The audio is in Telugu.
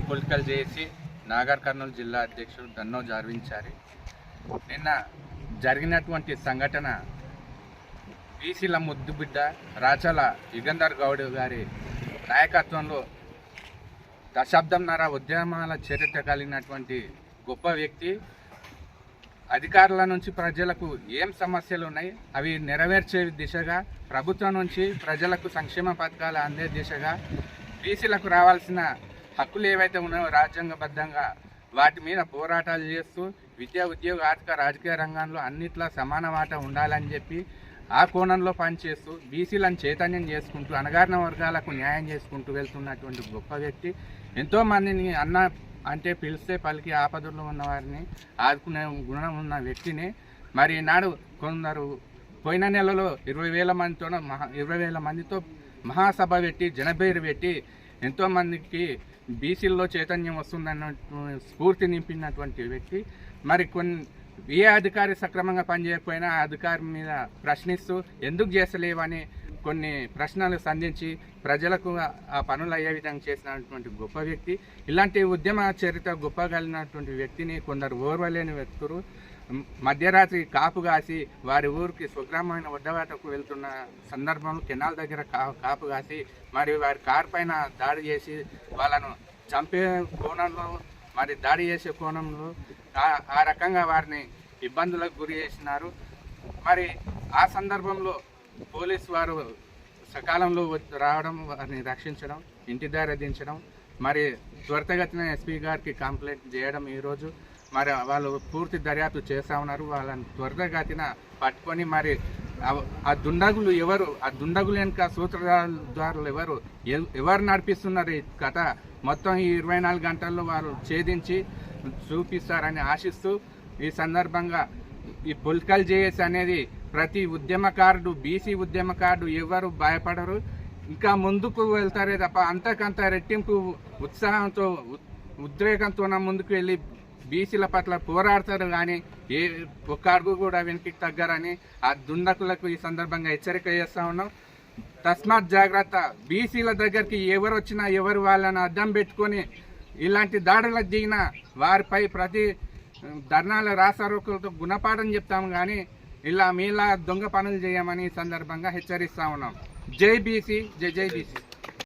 పొలిటికల్ చేసి నాగర్ కర్నూలు జిల్లా అధ్యక్షుడు దన్నో జార్వించారి. నిన్న జరిగినటువంటి సంఘటన బీసీల ముద్దుబిడ్డ రాచల యుగంధర్ గౌడ్ గారి నాయకత్వంలో దశాబ్దంన్నర ఉద్యమాల చరిత్ర కలిగినటువంటి గొప్ప వ్యక్తి. అధికారుల నుంచి ప్రజలకు ఏం సమస్యలు ఉన్నాయి? అవి నెరవేర్చే దిశగా ప్రభుత్వం నుంచి ప్రజలకు సంక్షేమ పథకాలు అందే దిశగా బీసీలకు రావాల్సిన హక్కులు ఏవైతే ఉన్నాయో రాజ్యాంగబద్ధంగా వాటి మీద పోరాటాలు చేస్తూ విద్యా ఉద్యోగ ఆర్థిక రాజకీయ రంగంలో అన్నిట్లా సమాన వాటా ఉండాలని చెప్పి ఆ కోణంలో పనిచేస్తూ బీసీలను చైతన్యం చేసుకుంటూ అణగారిన వర్గాలకు న్యాయం చేసుకుంటూ వెళ్తున్నటువంటి గొప్ప వ్యక్తి. ఎంతోమందిని అన్న అంటే పిలిస్తే పలికి ఆపదల్లో ఉన్న వారిని ఆదుకునే గుణం ఉన్న వ్యక్తిని. మరి నాడు కొందరు పోయిన నెలలో ఇరవై వేల మందితో మహా ఇరవై వేల మందితో మహాసభ పెట్టి జనభేరు పెట్టి ఎంతోమందికి బీసీల్లో చైతన్యం వస్తుందన్న స్ఫూర్తి నింపినటువంటి వ్యక్తి. మరి కొన్ని ఏ అధికారి సక్రమంగా పనిచేయకపోయినా ఆ అధికారి మీద ప్రశ్నిస్తూ ఎందుకు చేస్తలేవని కొన్ని ప్రశ్నలు సంధించి ప్రజలకు ఆ పనులు అయ్యే విధంగా చేసినటువంటి గొప్ప వ్యక్తి. ఇలాంటి ఉద్యమ చరిత్ర గొప్ప కలిగినటువంటి వ్యక్తిని కొందరు ఓర్వలేని వ్యక్తులు. మధ్యరాత్రి కాపు కాసి వారి ఊరికి స్వగ్రామైన వడ్డవాటకు వెళ్తున్న సందర్భంలో కెనాల్ దగ్గర కా కాపు కాసి మరి వారి కారు పైన దాడి చేసి వాళ్ళను చంపే కోణంలో మరి దాడి చేసే కోణంలో ఆ రకంగా వారిని ఇబ్బందులకు గురి చేసినారు. మరి ఆ సందర్భంలో పోలీస్ వారు సకాలంలో రావడం వారిని రక్షించడం ఇంటి దగ్గర దించడం మరి త్వరితగతిన ఎస్పీ గారికి కంప్లైంట్ చేయడం ఈరోజు మరి వాళ్ళు పూర్తి దర్యాప్తు చేస్తా ఉన్నారు. వాళ్ళని త్వరితగతిన పట్టుకొని మరి ఆ- దుండగులు ఎవరు? ఆ దుండగులు వెనుక సూత్రధారులు ఎవరు? ఎవరు నడిపిస్తున్నారు ఈ కథ? మొత్తం ఈ ఇరవై నాలుగు గంటల్లో వారు ఛేదించి చూపిస్తారని ఆశిస్తూ ఈ సందర్భంగా ఈ పొలికల్ జేఎస్ అనేది ప్రతి ఉద్యమకారుడు బీసీ ఉద్యమకారుడు ఎవరు భయపడరు. ఇంకా ముందుకు వెళ్తారే తప్ప అంతకంత రెట్టింపు ఉత్సాహంతో ఉద్రేకంతో ముందుకు వెళ్ళి బీసీల పట్ల పోరాడతారు కానీ ఏ ఒక్క అడుగు కూడా వెనక్కి తగ్గరని ఆ దుండకులకు ఈ సందర్భంగా హెచ్చరిక చేస్తా ఉన్నాం. తస్మాత్ జాగ్రత్త. బీసీల దగ్గరికి ఎవరు వచ్చినా ఎవరు వాళ్ళని అర్థం పెట్టుకొని ఇలాంటి దాడులకు దిగిన వారిపై ప్రతి ధర్నాల రాసారోకులతో గుణపాఠం చెప్తాము కానీ ఇలా మీలా దొంగ పనులు చేయమని సందర్భంగా హెచ్చరిస్తా ఉన్నాం. జై బీసీ జై జై బీసీ.